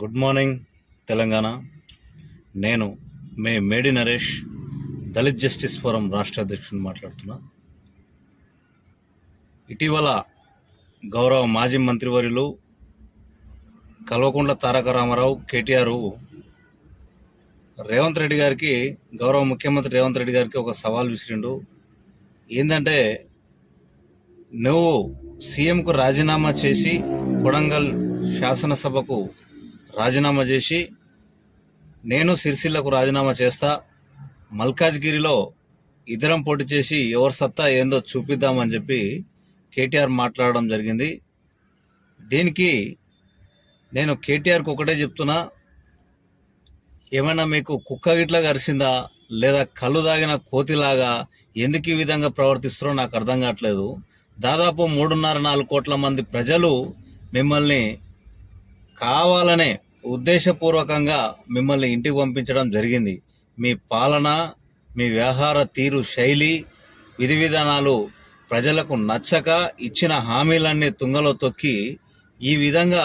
Good morning Telangana. నేను మే మేడి Naresh Dalit justice forum రాష్ట్ర అధ్యక్షుడిని మాట్లాడుతున్నా. ఇటీవల గౌరవ మాజీ మంత్రివర్యులు కల్వకుంట్ల తారక రామారావు కేటీఆర్ రేవంత్ రెడ్డి గారికి గౌరవ ముఖ్యమంత్రి రేవంత్ రెడ్డి గారికి ఒక సవాల్ విసిరిండు. ఏంటంటే నువ్వు సీఎంకు రాజీనామా చేసి కొడంగల్ శాసనసభకు రాజీనామా చేసి నేను సిరిసిల్లకు రాజీనామా చేస్తా. మల్కాజ్గిరిలో ఇద్దరం పోటీ చేసి ఎవరి సత్తా ఏందో చూపిద్దామని చెప్పి కేటీఆర్ మాట్లాడడం జరిగింది. దీనికి నేను కేటీఆర్కి ఒకటే చెప్తున్నా. ఏమైనా మీకు కుక్క గిట్లా కరిసిందా? లేదా కళ్ళు తాగిన కోతిలాగా ఎందుకు ఈ విధంగా ప్రవర్తిస్తారో నాకు అర్థం కావట్లేదు. దాదాపు మూడున్నర నాలుగు కోట్ల మంది ప్రజలు మిమ్మల్ని కావాలనే ఉద్దేశపూర్వకంగా మిమ్మల్ని ఇంటికి పంపించడం జరిగింది. మీ పాలన మీ వ్యవహార తీరు శైలి విధి విధానాలు ప్రజలకు నచ్చక ఇచ్చిన హామీలన్నీ తుంగలో తొక్కి ఈ విధంగా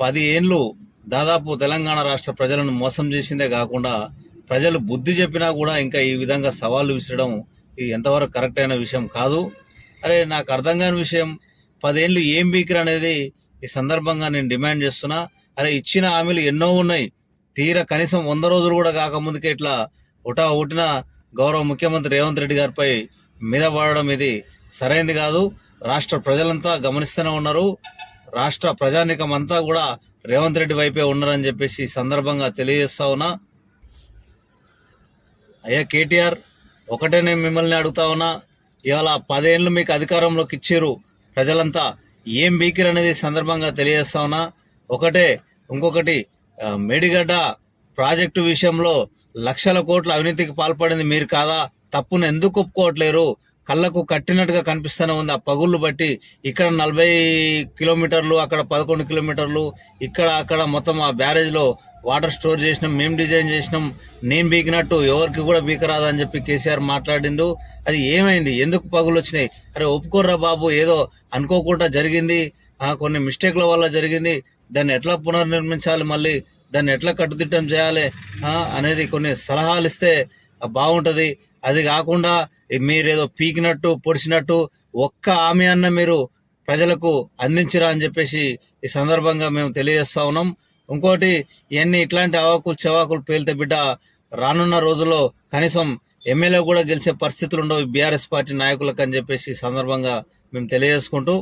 పది ఏండ్లు దాదాపు తెలంగాణ రాష్ట్ర ప్రజలను మోసం చేసిందే కాకుండా ప్రజలు బుద్ధి చెప్పినా కూడా ఇంకా ఈ విధంగా సవాళ్ళు విసరడం ఇది ఎంతవరకు కరెక్ట్ అయిన విషయం కాదు. అరే నాకు అర్థం కాని విషయం పదేళ్ళు ఏం బీకర్ అనేది ఈ సందర్భంగా నేను డిమాండ్ చేస్తున్నా అరే ఇచ్చిన హామీలు ఎన్నో ఉన్నాయి. తీర కనీసం వంద రోజులు కూడా కాకముందుకే ఇట్లా ఉటా ఉటిన గౌరవ ముఖ్యమంత్రి రేవంత్ రెడ్డి గారిపై మీద పడడం ఇది సరైంది కాదు. రాష్ట్ర ప్రజలంతా గమనిస్తూనే ఉన్నారు. రాష్ట్ర ప్రజానీకం అంతా కూడా రేవంత్ రెడ్డి వైపే ఉన్నారని చెప్పేసి సందర్భంగా తెలియజేస్తా ఉన్నా. అయ్యా కేటీఆర్ ఒకటే నేను మిమ్మల్ని అడుగుతా ఉన్నా. ఇవాళ పదేళ్ళు మీకు అధికారంలోకి ఇచ్చారు ప్రజలంతా. ఏం బీకిర్ అనేది సందర్భంగా తెలియజేస్తా ఉన్నా ఒకటే ఇంకొకటి మేడిగడ్డ ప్రాజెక్టు విషయంలో లక్షల కోట్ల అవినీతికి పాల్పడింది మీరు కాదా? తప్పును ఎందుకు ఒప్పుకోవట్లేరు? కళ్ళకు కట్టినట్టుగా కనిపిస్తూనే ఉంది. ఆ పగుళ్ళు బట్టి ఇక్కడ నలభై కిలోమీటర్లు అక్కడ పదకొండు కిలోమీటర్లు ఇక్కడ అక్కడ మొత్తం ఆ బ్యారేజ్లో వాటర్ స్టోర్ చేసినాం మేము డిజైన్ చేసినాం. నేను బీకినట్టు ఎవరికి కూడా బీకరాదు అని చెప్పి కేసీఆర్ మాట్లాడిండు. అది ఏమైంది? ఎందుకు పగులు వచ్చినాయి? అరే ఒప్పుకోర్రా బాబు ఏదో అనుకోకుండా జరిగింది. కొన్ని మిస్టేక్ల వల్ల జరిగింది. దాన్ని ఎట్లా పునర్నిర్మించాలి మళ్ళీ? దాన్ని ఎట్లా కట్టుదిట్టం చేయాలి? అనేది కొన్ని సలహాలు ఇస్తే బాగుంటుంది. అది కాకుండా మీరేదో పీకినట్టు పొడిచినట్టు ఒక్క ఆమె అన్న మీరు ప్రజలకు అందించరా అని చెప్పేసి ఈ సందర్భంగా మేము తెలియజేస్తా ఉన్నాం. ఇంకోటి ఇవన్నీ ఇట్లాంటి అవాకులు చెవాకులు పేలితే బిడ్డ రానున్న రోజుల్లో కనీసం ఎమ్మెల్యే కూడా గెలిచే పరిస్థితులు ఉండవు బీఆర్ఎస్ పార్టీ నాయకులకు అని చెప్పేసి సందర్భంగా మేము తెలియజేసుకుంటూ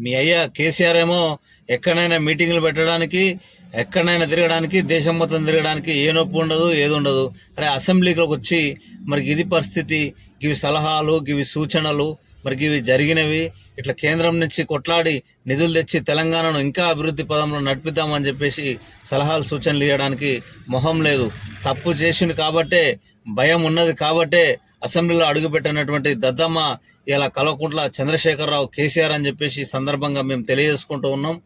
మీ అయ్య కేసీఆర్ ఏమో ఎక్కడైనా మీటింగ్లు పెట్టడానికి ఎక్కడైనా తిరగడానికి దేశం మొత్తం తిరగడానికి ఏ నొప్పి ఉండదు ఏది ఉండదు. అరే అసెంబ్లీకి వచ్చి మరి ఇది పరిస్థితి ఇవి సలహాలు ఇవి సూచనలు మరి ఇవి జరిగినవి ఇట్లా కేంద్రం నుంచి కొట్లాడి నిధులు తెచ్చి తెలంగాణను ఇంకా అభివృద్ధి పదంలో నడిపిద్దామని చెప్పేసి సలహాలు సూచనలు ఇవ్వడానికి మొహం లేదు. తప్పు చేసింది కాబట్టే భయం ఉన్నది కాబట్టే అసెంబ్లీలో అడుగుపెట్టినటువంటి దద్దమ్మ ఇలా కలవకుంట్ల చంద్రశేఖరరావు కేసీఆర్ అని చెప్పేసి సందర్భంగా మేము తెలియజేసుకుంటూ ఉన్నాం.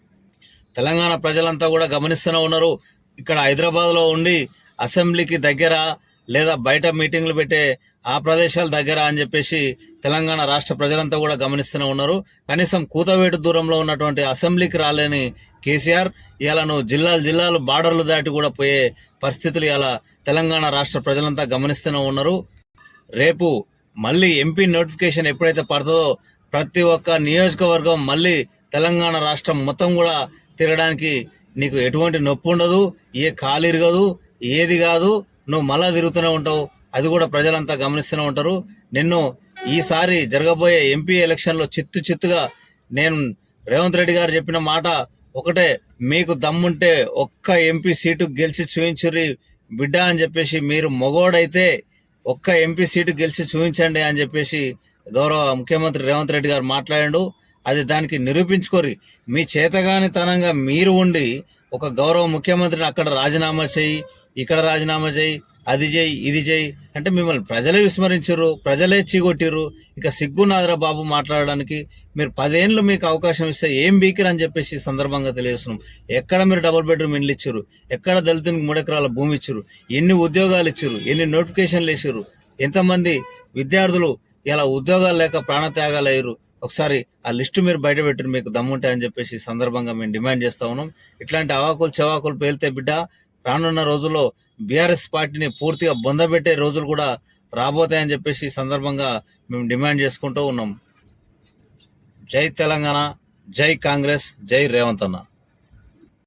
తెలంగాణ ప్రజలంతా కూడా గమనిస్తూనే ఉన్నారు. ఇక్కడ హైదరాబాద్లో ఉండి అసెంబ్లీకి దగ్గర లేదా బయట మీటింగ్లు పెట్టే ఆ ప్రదేశాల దగ్గర అని చెప్పేసి తెలంగాణ రాష్ట్ర ప్రజలంతా కూడా గమనిస్తూనే ఉన్నారు. కనీసం కూతవేటు దూరంలో ఉన్నటువంటి అసెంబ్లీకి రాలేని కేసీఆర్ ఇలా జిల్లాలు జిల్లాలు బార్డర్లు దాటి కూడా పోయే పరిస్థితులు ఇలా తెలంగాణ రాష్ట్ర ప్రజలంతా గమనిస్తూనే ఉన్నారు. రేపు మళ్ళీ ఎంపీ నోటిఫికేషన్ ఎప్పుడైతే పడుతుందో ప్రతి ఒక్క నియోజకవర్గం మళ్ళీ తెలంగాణ రాష్ట్రం మొత్తం కూడా తిరగడానికి నీకు ఎటువంటి నొప్పి ఉండదు ఏ కాలిరగదు ఏది కాదు. నువ్వు మళ్ళా తిరుగుతూనే ఉంటావు. అది కూడా ప్రజలంతా గమనిస్తూనే ఉంటారు. నిన్ను ఈసారి జరగబోయే ఎంపీ ఎలక్షన్లో చిత్తు చిత్తుగా నేను రేవంత్ రెడ్డి గారు చెప్పిన మాట ఒకటే మీకు దమ్ముంటే ఒక్క ఎంపీ సీటు గెలిచి చూయించురి బిడ్డ అని చెప్పేసి మీరు మగోడైతే ఒక్క ఎంపీ సీటు గెలిచి చూపించండి అని చెప్పేసి గౌరవ ముఖ్యమంత్రి రేవంత్ రెడ్డి గారు మాట్లాడాడు. అది దానికి నిరూపించుకోరి. మీ చేతగానితనంగా మీరు ఉండి ఒక గౌరవ ముఖ్యమంత్రిని అక్కడ రాజీనామా చేయి ఇక్కడ రాజీనామా చేయి అది చేయి ఇది చేయి అంటే మిమ్మల్ని ప్రజలే విస్మరించరు ప్రజలే చీగొట్టిరు ఇక సిగ్గునాదరా బాబు మాట్లాడడానికి మీరు పదేళ్ళు మీకు అవకాశం ఇస్తే ఏం బీకిరు అని చెప్పేసి సందర్భంగా తెలియజేస్తున్నాం. ఎక్కడ మీరు డబుల్ బెడ్రూమ్ ఇండ్లు ఇచ్చారు ఎక్కడ దళితునికి మూడెకరాల భూమి ఇచ్చారు ఎన్ని ఉద్యోగాలు ఇచ్చారు ఎన్ని నోటిఫికేషన్లు ఇచ్చారు ఎంతమంది విద్యార్థులు ఇలా ఉద్యోగాలు లేక ప్రాణత్యాగాలు అయ్యారు ఒకసారి ఆ లిస్టు మీరు బయట పెట్టిన మీకు దమ్ముంటాయి అని చెప్పేసి ఈ సందర్భంగా మేము డిమాండ్ చేస్తా ఉన్నాం. ఇట్లాంటి అవాకులు చెవాకులు పేలితే బిడ్డ రానున్న రోజుల్లో బీఆర్ఎస్ పార్టీని పూర్తిగా బొందబెట్టే రోజులు కూడా రాబోతాయని చెప్పేసి ఈ సందర్భంగా మేము డిమాండ్ చేసుకుంటూ ఉన్నాం. జై తెలంగాణ జై కాంగ్రెస్ జై రేవంత్ అన్న.